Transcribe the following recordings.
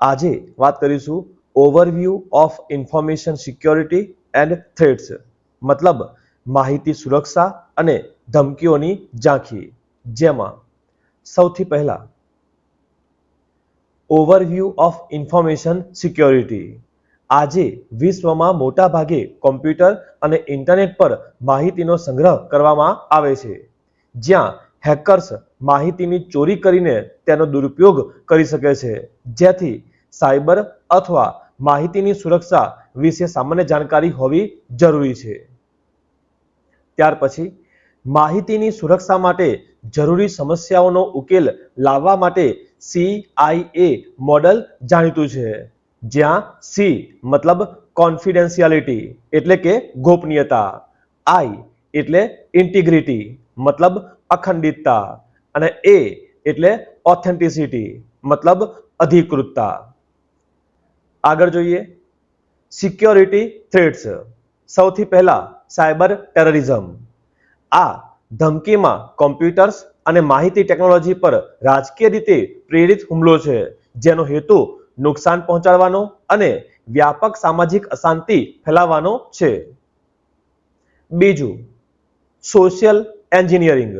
આજે વાત કરીશું overview of information security and threats મતલબ માહિતી સુરક્ષા અને ધમકીઓની ઝાંખી. જેમાં સૌથી પહેલા ઓવરવ્યૂ ઓફ ઇન્ફોર્મેશન સિક્યોરિટી આજે વિશ્વમાં મોટાભાગે કોમ્પ્યુટર અને ઇન્ટરનેટ પર માહિતીનો સંગ્રહ કરવામાં આવે છે, જ્યાં હેકર્સ માહિતીની ચોરી કરીને તેનો દુરુપયોગ કરી શકે છે. જેથી સાયબર અથવા માહિતીની સુરક્ષા વિશે સામાન્ય જાણકારી હોવી જરૂરી છે. ત્યાર પછી, માહિતીની સુરક્ષા માટે જરૂરી સમસ્યાઓનો ઉકેલ લાવવા માટે સીઆઈએ મોડલ જાણીતું છે, જ્યાં સી મતલબ કોન્ફિડેન્શિયાલિટી એટલે કે ગોપનીયતા આઈ એટલે ઇન્ટિગ્રિટી મતલબ અખંડિતતા, અને એ એટલે ઓથેન્ટિસિટી મતલબ અધિકૃતતા. આગળ જોઈએ. સિક્યોરિટી થ્રેટ્સ સૌથી પહેલા સાયબર ટેરરિઝમ આ ધમકીમાં કોમ્પ્યુટર્સ અને માહિતી ટેકનોલોજી પર રાજકીય રીતે પ્રેરિત હુમલો છે, જેનો હેતુ નુકસાન પહોંચાડવાનો અને વ્યાપક સામાજિક અશાંતિ ફેલાવવાનો છે. બીજું સોશિયલ એન્જિનિયરિંગ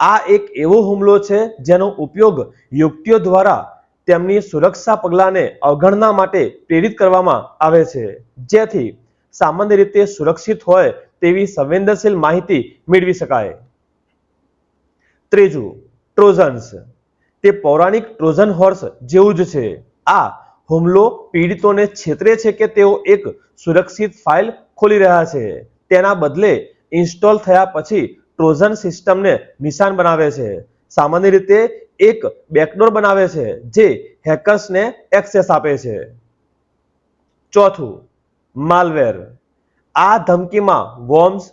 આ એક એવો હુમલો છે જેનો ઉપયોગ યુક્તિઓ દ્વારા તેમની સુરક્ષા પગલાંને અવગણના માટે પ્રેરિત કરવામાં આવે છે. જેથી સામાન્ય રીતે સુરક્ષિત હોય તેવી સંવેદનશીલ માહિતી મેળવી શકાય. ત્રીજું ટ્રોઝન્સ તે પૌરાણિક ટ્રોઝન હોર્સ જેવું જ છે. આ હુમલો પીડિતોને છેતરે છે કે તેઓ એક સુરક્ષિત ફાઇલ ખોલી રહ્યા છે. તેના બદલે ઇન્સ્ટોલ થયા પછી ટ્રોઝન સિસ્ટમને નિશાન બનાવે છે. સામાન્ય રીતે એક બેકડોર બનાવે છે, જે હેકર્સને એક્સેસ આપે છે. ચોથું માલવેર આ ધમકીમાં વોર્મ્સ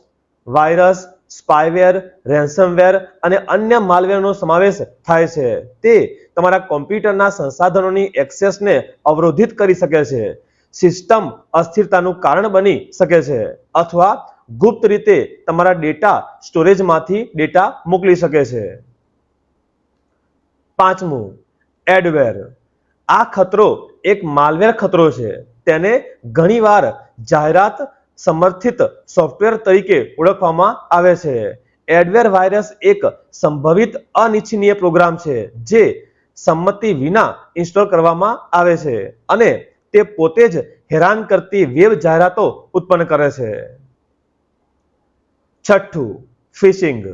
વાયરસ સ્પાયવેર રેન્સમવેર અને અન્ય માલવેરનો સમાવેશ થાય છે. તે તમારા કોમ્પ્યુટરના સંસાધનોની એક્સેસને અવરોધિત કરી શકે છે. સિસ્ટમ અસ્થિરતાનું કારણ બની શકે છે અથવા ગુપ્ત રીતે તમારા ડેટા સ્ટોરેજમાંથી ડેટા મોકલી શકે છે. પાંચમું, એડવેર. આ ખતરો એક માલવેર ખતરો છે. તેને ઘણીવાર જાહેરાત સમર્થિત સોફ્ટવેર તરીકે ઓળખવામાં આવે છે. એડવેર વાયરસ એક સંભવિત અનિચ્છનીય પ્રોગ્રામ છે, જે સંમતિ વિના ઇન્સ્ટોલ કરવામાં આવે છે અને તે પોતે જ હેરાન કરતી વેબ જાહેરાતો ઉત્પન્ન કરે છે. છઠ્ઠું ફિશિંગ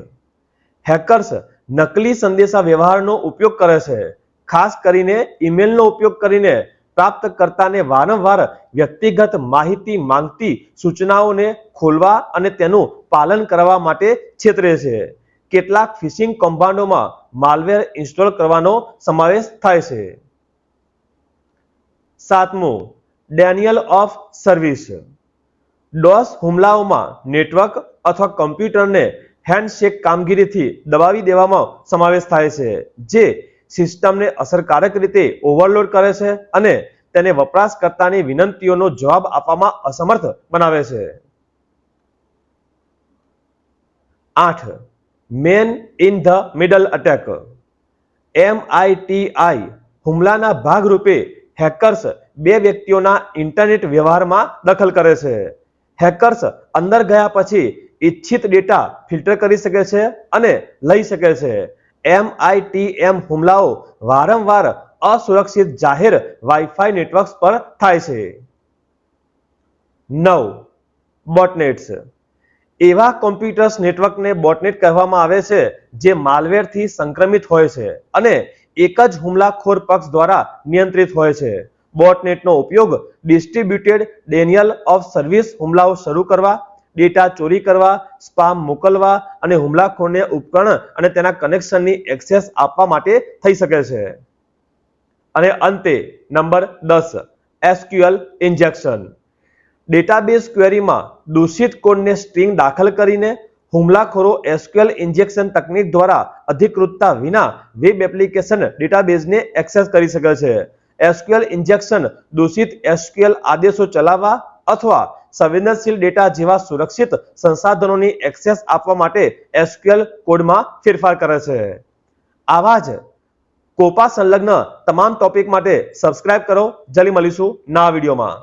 હેકર્સ નકલી સંદેશા વ્યવહારનો ઉપયોગ કરે છે. ખાસ કરીને ઈમેલનો ઉપયોગ કરીને પ્રાપ્તકર્તાને વારંવાર વ્યક્તિગત માહિતી માંગતી સૂચનાઓને ખોલવા અને તેનું પાલન કરવા માટે છેતરે છે. કેટલાક ફિશિંગ કૌભાંડોમાં માલવેર ઇન્સ્ટોલ કરવાનો સમાવેશ થાય છે. સાતમું, ડેનિયલ ઓફ સર્વિસ. ડોસ હુમલાઓમાં નેટવર્ક અથવા કમ્પ્યુટરને હેન્ડશેક કામગીરીથી દબાવી દેવામાં સમાવેશ થાય છે, જે સિસ્ટમને અસરકારક રીતે ઓવરલોડ કરે છે અને તેને વપરાશકર્તાની વિનંતીઓનો જવાબ આપવામાં અસમર્થ બનાવે છે. આઠ. Man in the middle attack એમઆઈટીઆઈ હુમલાના ભાગરૂપે હેકર્સ બે વ્યક્તિઓના ઇન્ટરનેટ વ્યવહારમાં દખલ કરે છે. હેકર્સ અંદર ગયા પછી ઇચ્છિત ડેટા ફિલ્ટર કરી શકે છે અને લઈ શકે છે. એમઆઈટીએમ હુમલાઓ વારંવાર અસુરક્ષિત જાહેર વાઈફાઈ નેટવર્ક્સ પર થાય છે. નવ. બોટનેટ્સ. એવા કોમ્પ્યુટર્સ નેટવર્કને બોટનેટ કહેવામાં આવે છે જે માલવેરથી સંક્રમિત હોય છે અને એક જ હુમલાખોર પક્ષ દ્વારા નિયંત્રિત હોય છે. બોટનેટનો ઉપયોગ ડિસ્ટ્રીબ્યુટેડ ડેનિયલ ઓફ સર્વિસ હુમલાઓ શરૂ કરવા ડેટા ચોરી કરવા, સ્પામ મોકલવા અને હુમલાખોરને ઉપકરણ અને તેના કનેક્શનની એક્સેસ આપવા માટે થઈ શકે છે. અને અંતે નંબર દસ, એસક્યુએલ ઇન્જેક્શન. ડેટાબેઝ ક્વેરીમાં દૂષિત કોડને સ્ટ્રિંગ દાખલ કરીને હુમલાખોરો એસક્યુએલ ઇન્જેક્શન તકનીક દ્વારા અધિકૃતતા વિના વેબ એપ્લિકેશન ડેટાબેઝને એક્સેસ કરી શકે છે. એસક્યુએલ ઇન્જેક્શન દૂષિત એસક્યુએલ આદેશો ચલાવવા અથવા સંવેદનશીલ ડેટા જેવા સુરક્ષિત સંસાધનોની એક્સેસ આપવા માટે એસક્યુએલ કોડમાં ફેરફાર કરે છે. આવા જ કોપા સંલગ્ન તમામ ટોપિક માટે સબસ્ક્રાઇબ કરો. જલ્દી મળીશું નવા વિડીયોમાં.